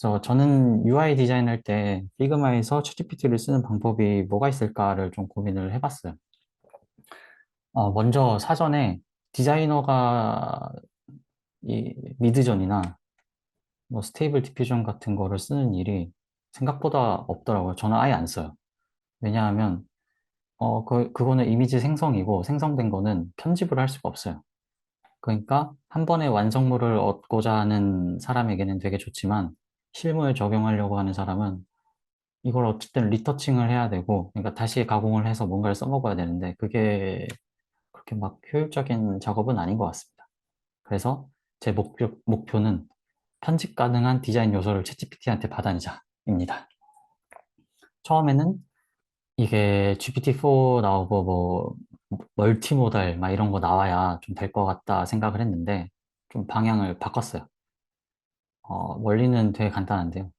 그래서 저는 UI 디자인 할 때 피그마에서 챗GPT를 쓰는 방법이 뭐가 있을까를 좀 고민을 해봤어요. 어, 먼저 사전에 디자이너가 이 미드전이나 뭐 스테이블 디퓨전 같은 거를 쓰는 일이 생각보다 없더라고요. 저는 아예 안 써요. 왜냐하면 어, 그, 그거는 이미지 생성이고 생성된 거는 편집을 할 수가 없어요. 그러니까 한 번에 완성물을 얻고자 하는 사람에게는 되게 좋지만 실무에 적용하려고 하는 사람은 이걸 어쨌든 리터칭을 해야 되고 그러니까 다시 가공을 해서 뭔가를 써먹어야 되는데 그게 그렇게 막 효율적인 작업은 아닌 것 같습니다. 그래서 제 목표, 목표는 편집 가능한 디자인 요소를 챗GPT한테 받아내자입니다. 처음에는 이게 GPT-4 나오고 뭐 멀티모달 막 이런 거 나와야 좀 될 것 같다 생각을 했는데 좀 방향을 바꿨어요. 어, 원리는 되게 간단한데요.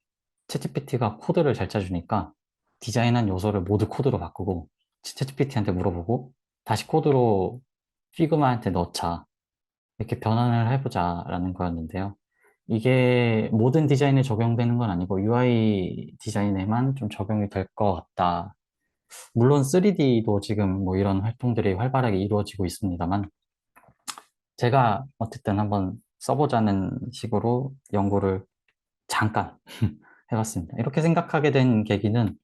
챗GPT가 코드를 잘 짜주니까 디자인한 요소를 모두 코드로 바꾸고 챗GPT한테 물어보고 다시 코드로 피그마한테 넣자 이렇게 변환을 해보자 라는 거였는데요. 이게 모든 디자인에 적용되는 건 아니고 UI 디자인에만 좀 적용이 될 것 같다. 물론 3D도 지금 뭐 이런 활동들이 활발하게 이루어지고 있습니다만 제가 어쨌든 한번 써보자는 식으로 연구를 잠깐 해봤습니다. 이렇게 생각하게 된 계기는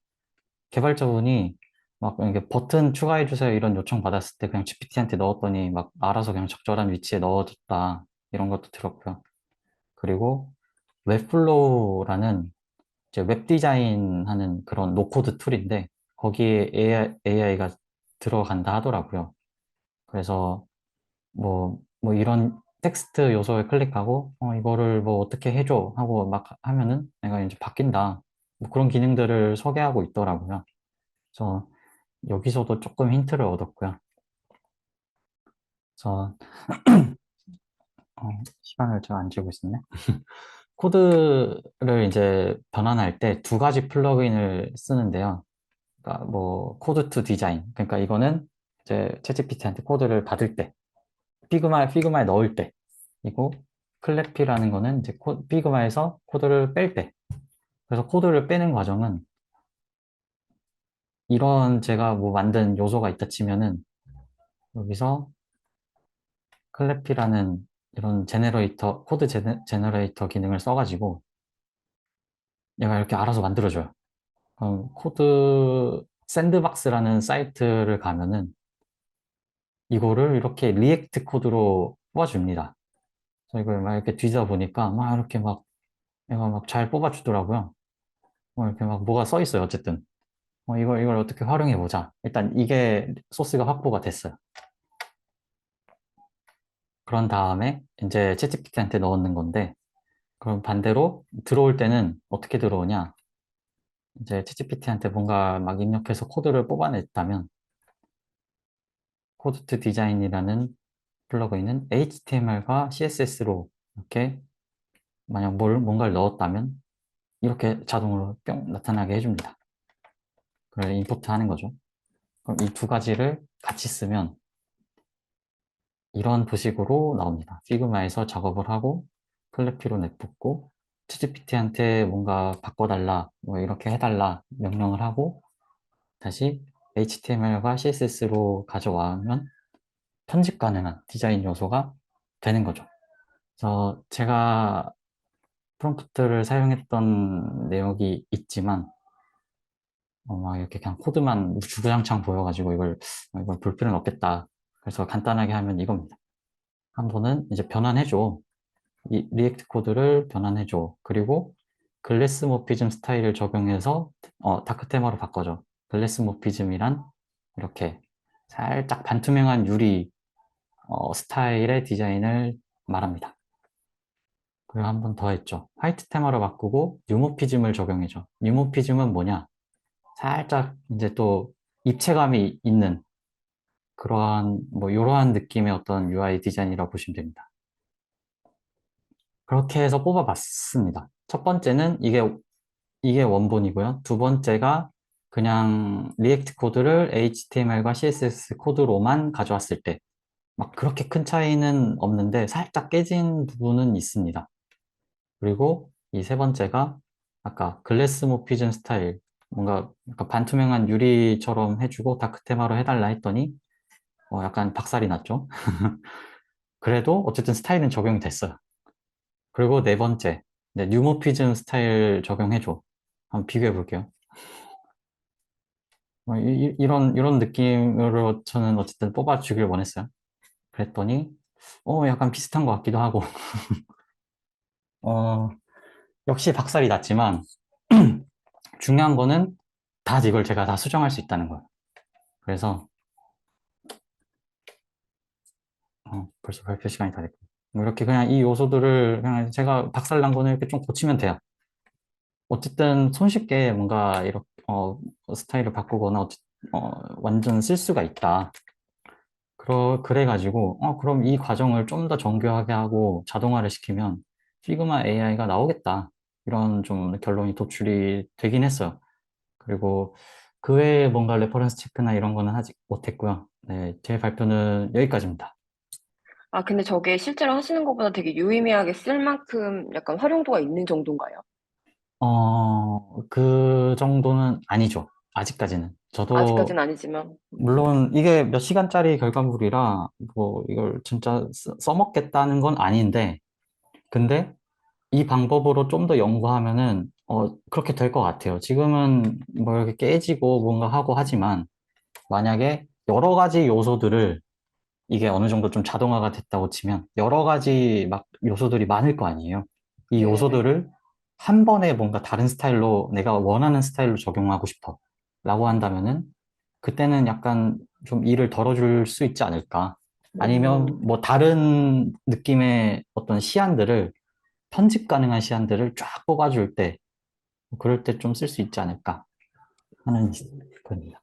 개발자분이 막 이렇게 버튼 추가해 주세요 이런 요청 받았을 때 그냥 GPT한테 넣었더니 막 알아서 그냥 적절한 위치에 넣어줬다 이런 것도 들었고요. 그리고 웹플로우라는 이제 웹 디자인 하는 그런 노코드 툴인데 거기에 AI, AI가 들어간다 하더라고요. 그래서 뭐, 뭐 이런 텍스트 요소에 클릭하고 어, 이거를 뭐 어떻게 해줘 하고 막 하면은 내가 이제 바뀐다. 뭐 그런 기능들을 소개하고 있더라고요. 그래서 여기서도 조금 힌트를 얻었고요. 그래서 어, 시간을 잘안 지고 있었네. 코드를 이제 변환할 때 두 가지 플러그인을 쓰는데요. 그러니까 뭐 코드 투 디자인. 그러니까 이거는 이제 챗GPT한테 코드를 받을 때, 피그마 피그마에 넣을 때, 이고 클래피라는 거는 이제 코, 피그마에서 코드를 뺄 때. 그래서 코드를 빼는 과정은 이런 제가 뭐 만든 요소가 있다 치면은 여기서 클래피라는 이런 제네레이터, 코드 제네, 제너레이터 기능을 써가지고 얘가 이렇게 알아서 만들어줘요. 어, 코드 샌드박스라는 사이트를 가면은 이거를 이렇게 리액트 코드로 뽑아줍니다. 그래서 이걸 막 이렇게 뒤져 보니까 막 이렇게 막 얘가 막 잘 뽑아주더라고요. 뭐 이렇게 막 뭐가 써 있어요. 어쨌든 어, 이걸 이걸 어떻게 활용해 보자. 일단 이게 소스가 확보가 됐어요. 그런 다음에 이제 챗GPT한테 넣는 건데 그럼 반대로 들어올 때는 어떻게 들어오냐? 이제 챗GPT한테 뭔가 막 입력해서 코드를 뽑아냈다면 코드 투 디자인이라는 플러그인은 HTML과 CSS로 이렇게 만약 뭘 뭔가를 넣었다면 이렇게 자동으로 뿅 나타나게 해줍니다. 그걸 임포트 하는 거죠. 그럼 이 두 가지를 같이 쓰면 이런 도식으로 나옵니다. 피그마에서 작업을 하고 클래피로 내붓고 챗GPT한테 뭔가 바꿔달라, 뭐 이렇게 해달라 명령을 하고 다시 HTML과 CSS로 가져와면 편집 가능한 디자인 요소가 되는 거죠. 그래서 제가 프롬프트를 사용했던 내용이 있지만 어, 막 이렇게 그냥 코드만 주구장창 보여가지고 이걸 이걸 볼 필요는 없겠다. 그래서 간단하게 하면 이겁니다. 한 번은 이제 변환해줘. 이 리액트 코드를 변환해줘. 그리고 글래스 모피즘 스타일을 적용해서 어, 다크 테마로 바꿔줘. 글래스 모피즘이란 이렇게 살짝 반투명한 유리 어, 스타일의 디자인을 말합니다. 그리고 한 번 더 했죠. 화이트 테마로 바꾸고 뉴모피즘을 적용해줘. 뉴모피즘은 뭐냐? 살짝 이제 또 입체감이 있는 그러한 뭐 이러한 느낌의 어떤 UI 디자인이라고 보시면 됩니다. 그렇게 해서 뽑아봤습니다. 첫 번째는 이게 이게 원본이고요. 두 번째가 그냥 리액트 코드를 HTML과 CSS 코드로만 가져왔을 때 막 그렇게 큰 차이는 없는데 살짝 깨진 부분은 있습니다. 그리고 이 세 번째가 아까 글래스 모피즘 스타일 뭔가 약간 반투명한 유리처럼 해주고 다크 테마로 해달라 했더니 어, 약간 박살이 났죠. 그래도 어쨌든 스타일은 적용이 됐어요. 그리고 네 번째, 네, 뉴모피즘 스타일 적용해줘. 한번 비교해 볼게요. 어, 이, 이- 이런, 이런 느낌으로 저는 어쨌든 뽑아주길 원했어요. 그랬더니, 어, 약간 비슷한 것 같기도 하고, 어, 역시 박살이 났지만, 중요한 거는 다 이걸 제가 다 수정할 수 있다는 거예요. 그래서, 어, 벌써 발표 시간이 다 됐고. 뭐 이렇게 그냥 이 요소들을 그냥 제가 박살 난 거는 이렇게 좀 고치면 돼요. 어쨌든 손쉽게 뭔가 이렇게, 어, 스타일을 바꾸거나, 어, 완전 쓸 수가 있다. 그러, 그래가지고, 어, 그럼 이 과정을 좀 더 정교하게 하고 자동화를 시키면 피그마 AI가 나오겠다. 이런 좀 결론이 도출이 되긴 했어요. 그리고 그 외에 뭔가 레퍼런스 체크나 이런 거는 아직 못했고요. 네, 제 발표는 여기까지입니다. 아, 근데 저게 실제로 하시는 것보다 되게 유의미하게 쓸 만큼 약간 활용도가 있는 정도인가요? 어, 그 정도는 아니죠. 아직까지는. 저도 아직까지는 아니지만. 물론 이게 몇 시간짜리 결과물이라 뭐 이걸 진짜 써- 써먹겠다는 건 아닌데, 근데 이 방법으로 좀 더 연구하면은 어 그렇게 될 것 같아요. 지금은 뭐 이렇게 깨지고 뭔가 하고 하지만 만약에 여러 가지 요소들을 이게 어느 정도 좀 자동화가 됐다고 치면 여러 가지 막 요소들이 많을 거 아니에요. 이 네. 요소들을 한 번에 뭔가 다른 스타일로 내가 원하는 스타일로 적용하고 싶어 라고 한다면은 그때는 약간 좀 일을 덜어줄 수 있지 않을까. 아니면 음, 뭐 다른 느낌의 어떤 시안들을 편집 가능한 시안들을 쫙 뽑아줄 때, 그럴 때 좀 쓸 수 있지 않을까 하는 겁니다.